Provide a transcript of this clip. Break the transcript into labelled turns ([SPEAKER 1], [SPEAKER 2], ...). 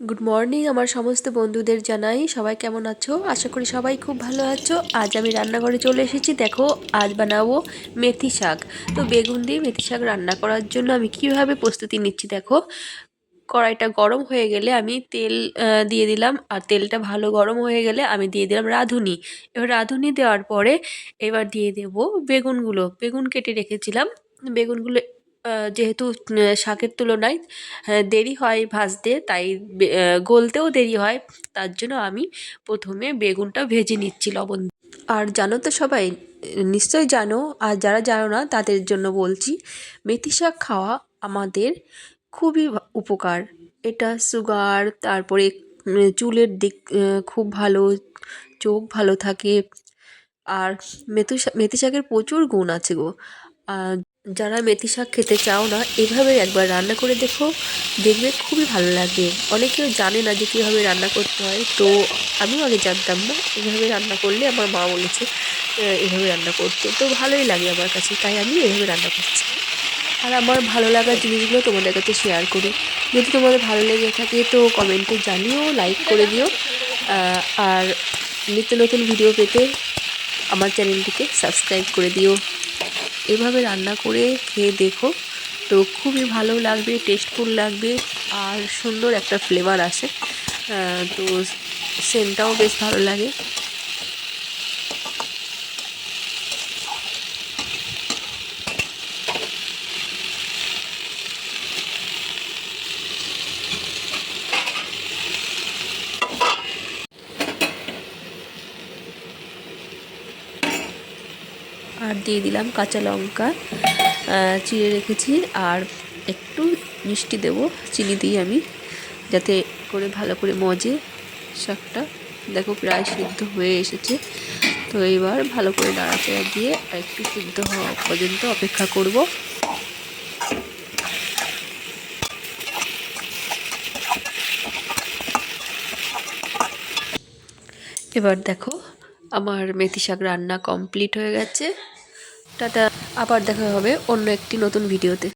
[SPEAKER 1] Good morning আমার সমস্ত বন্ধুদের জানাই। সবাই কেমন আছো? আশা করি সবাই খুব ভালো আছো। আজ আমি রান্নাঘরে চলে এসেছি। দেখো, আজ বানাবো মেথি শাক। তো বেগুন দিয়ে মেথি শাক রান্না করার জন্য আমি কীভাবে প্রস্তুতি নিচ্ছি দেখো। কড়াইটা গরম হয়ে গেলে আমি তেল দিয়ে দিলাম। আর তেলটা ভালো গরম হয়ে গেলে আমি দিয়ে দিলাম রাঁধুনি। এবার রাঁধুনি দেওয়ার পরে এবার দিয়ে দেব বেগুনগুলো। বেগুন কেটে রেখেছিলাম। বেগুনগুলো যেহেতু শাকের তুলনায় দেরি হয় ভাজতে, তাই গলতেও দেরি হয়। তার জন্য আমি প্রথমে বেগুনটা ভেজে নিচ্ছি লবণ আর জানো তো সবাই, নিশ্চয়ই জানো, আর যারা জানো না, তাদের জন্য বলছি, মেথি শাক খাওয়া আমাদের খুবই উপকার। এটা সুগার, তারপরে চুলের দিক খুব ভালো, চোখ ভালো থাকে। আর মেথি মেথি শাকের প্রচুর গুণ আছে গো। যারা মেথি শাক খেতে চাও না, এভাবে একবার রান্না করে দেখো। দেখবে খুবই ভালো লাগবে অনেকেও জানে না যে কীভাবে রান্না করতে হয়। তো আমিও আগে জানতাম না, এভাবে রান্না করলে আমার মা বলেছে এভাবে রান্না করতে। তো ভালোই লাগে আমার কাছে, তাই আমি এভাবে রান্না করছি। আর আমার ভালো লাগার জিনিসগুলো তোমাদের কাছে শেয়ার করি। যদি তোমাদের ভালো লেগে থাকে তো কমেন্টে জানিও লাইক করে দিও। আর নিত্য নতুন ভিডিও পেতে আমার চ্যানেলটিকে সাবস্ক্রাইব করে দিও। এভাবে রান্না করে খেয়ে দেখো। তো খুবই ভালো লাগবে টেস্টফুল লাগবে আর সুন্দর একটা ফ্লেভার আসে। তো সেন্টটাও বেশ ভালো লাগে। আর দিয়ে দিলাম কাঁচা লঙ্কা চিড়ে রেখেছি আর একটু মিষ্টি দেবো, চিনি দিই আমি, যাতে করে ভালো করে মজে শাকটা। দেখো প্রায় সিদ্ধ হয়ে এসেছে। তো এবার ভালো করে নাড়াচাড়া দিয়ে আর একটু সিদ্ধ হওয়া পর্যন্ত অপেক্ষা করব। এবার দেখো আমার মেথি শাক রান্না কমপ্লিট হয়ে গেছে। টাটা, আবার দেখা হবে অন্য একটি নতুন ভিডিওতে।